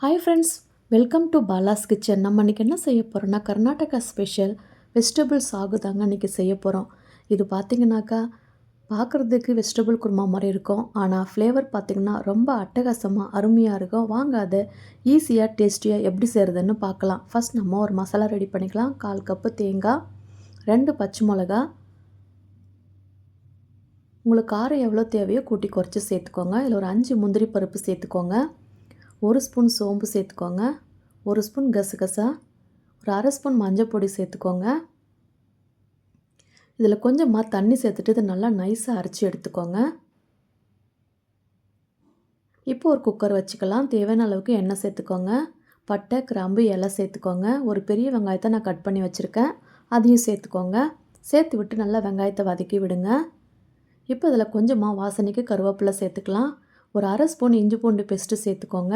Hi friends welcome to Bala's kitchen நம்ம இன்றைக்கி என்ன செய்ய போகிறோம்னா கர்நாடகா ஸ்பெஷல் வெஜிடபிள் சாகு தாங்க இன்றைக்கி செய்ய போகிறோம் இது பார்த்தீங்கன்னாக்கா பார்க்குறதுக்கு வெஜிடபிள் குருமா மாதிரி இருக்கும். ஆனால் ஃப்ளேவர் பார்த்திங்கன்னா ரொம்ப அட்டகாசமாக அருமையாக இருக்கும். வாங்க அதை ஈஸியாக டேஸ்டியாக எப்படி செய்கிறதுன்னு பார்க்கலாம் ஃபஸ்ட் நம்ம ஒரு மசாலா ரெடி பண்ணிக்கலாம். கால் கப்பு தேங்காய் ரெண்டு பச்சை மிளகா. உங்களுக்கு காரம் எவ்வளோ தேவையோ கூட்டி குறைச்சி சேர்த்துக்கோங்க. இதில் ஒரு அஞ்சு முந்திரி பருப்பு சேர்த்துக்கோங்க. ஒரு ஸ்பூன் சோம்பு சேர்த்துக்கோங்க. ஒரு ஸ்பூன் கசகசா. ஒரு அரை ஸ்பூன் மஞ்சள் பொடி சேர்த்துக்கோங்க. இதில் கொஞ்சமாக தண்ணி சேர்த்துட்டு இதை நல்லா நைஸாக அரைச்சி எடுத்துக்கோங்க. இப்போ ஒரு குக்கர் வச்சுக்கலாம். தேவையான அளவுக்கு எண்ணெய் சேர்த்துக்கோங்க. பட்டை கிராம்பு இலை சேர்த்துக்கோங்க. ஒரு பெரிய வெங்காயத்தை நான் கட் பண்ணி வச்சுருக்கேன். அதையும் சேர்த்துக்கோங்க. சேர்த்து விட்டு நல்லா வெங்காயத்தை வதக்கி விடுங்க. இப்போ இதில் கொஞ்சமாக வாசனைக்கு கருவேப்பிலை சேர்த்துக்கலாம். ஒரு அரை ஸ்பூன் இஞ்சி பூண்டு பேஸ்ட்டு சேர்த்துக்கோங்க.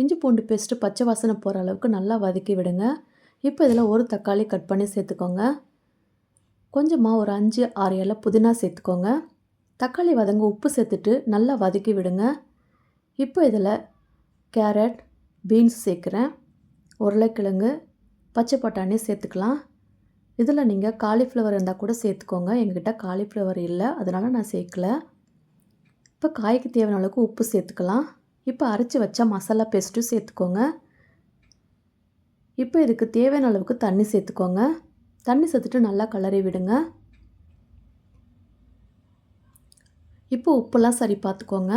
இஞ்சி பூண்டு பேஸ்ட்டு பச்சை வாசனை போகிற அளவுக்கு நல்லா வதக்கி விடுங்க. இப்போ இதில் ஒரு தக்காளி கட் பண்ணி சேர்த்துக்கோங்க. கொஞ்சமாக ஒரு அஞ்சு ஆறு இலை புதினா சேர்த்துக்கோங்க. தக்காளி வதங்க உப்பு சேர்த்துட்டு நல்லா வதக்கி விடுங்க. இப்போ இதில் கேரட் பீன்ஸ் சேர்க்குறேன். உருளைக்கிழங்கு பச்சை பட்டாணி சேர்த்துக்கலாம். இதில் நீங்கள் காலிஃப்ளவர் இருந்தால் கூட சேர்த்துக்கோங்க. எங்கிட்ட காலிஃப்ளவர் இல்லை. அதனால் நான் சேர்க்கல. இப்போ காய்க்கு தேவையான அளவுக்கு உப்பு சேர்த்துக்கலாம். இப்போ அரைச்சி வச்ச மசாலா பேஸ்ட்டும் சேர்த்துக்கோங்க. இப்போ இதுக்கு தேவையான அளவுக்கு தண்ணி சேர்த்துக்கோங்க. தண்ணி சேர்த்துட்டு நல்லா கலரி விடுங்க. இப்போ உப்பெல்லாம் சரி பார்த்துக்கோங்க.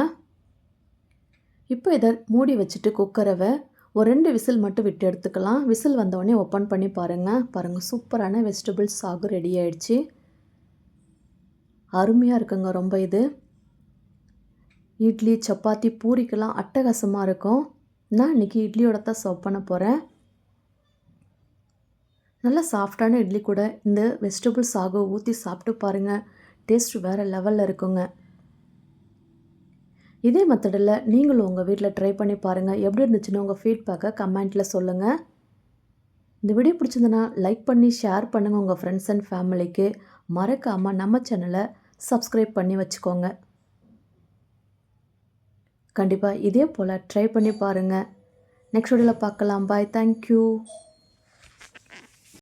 இப்போ இதை மூடி வச்சுட்டு குக்கரவை ஒரு ரெண்டு விசில் மட்டும் விட்டு எடுத்துக்கலாம். விசில் வந்தோடனே ஓப்பன் பண்ணி பாருங்கள் பாருங்கள் சூப்பரான வெஜிடபிள்ஸ் சாகு ரெடி ஆயிடுச்சு. அருமையாக இருக்குங்க ரொம்ப இது. இட்லி சப்பாத்தி பூரிக்கெல்லாம் அட்டகாசமாக இருக்கும். நான் இன்றைக்கி இட்லியோட தான் சர்வ் பண்ண போகிறேன் நல்லா சாஃப்டான இட்லி கூட இந்த வெஜிடபிள் சாகு ஊற்றி சாப்பிட்டு பாருங்கள் டேஸ்ட் வேறு லெவலில் இருக்குங்க. இதே மெத்தடில் நீங்களும் உங்கள் வீட்டில் ட்ரை பண்ணி பாருங்கள் எப்படி இருந்துச்சுன்னு உங்கள் ஃபீட்பேக்கை கமெண்ட்டில் சொல்லுங்கள் இந்த வீடியோ பிடிச்சிருந்தனா லைக் பண்ணி ஷேர் பண்ணுங்கள் உங்கள் ஃப்ரெண்ட்ஸ் அண்ட் ஃபேமிலிக்கு மறக்காமல் நம்ம சேனலை சப்ஸ்கிரைப் பண்ணி வச்சுக்கோங்க. கண்டிப்பாக இதே போல் ட்ரை பண்ணி பாருங்கள் நெக்ஸ்ட் வீடியோவில் பார்க்கலாம். Bye thank you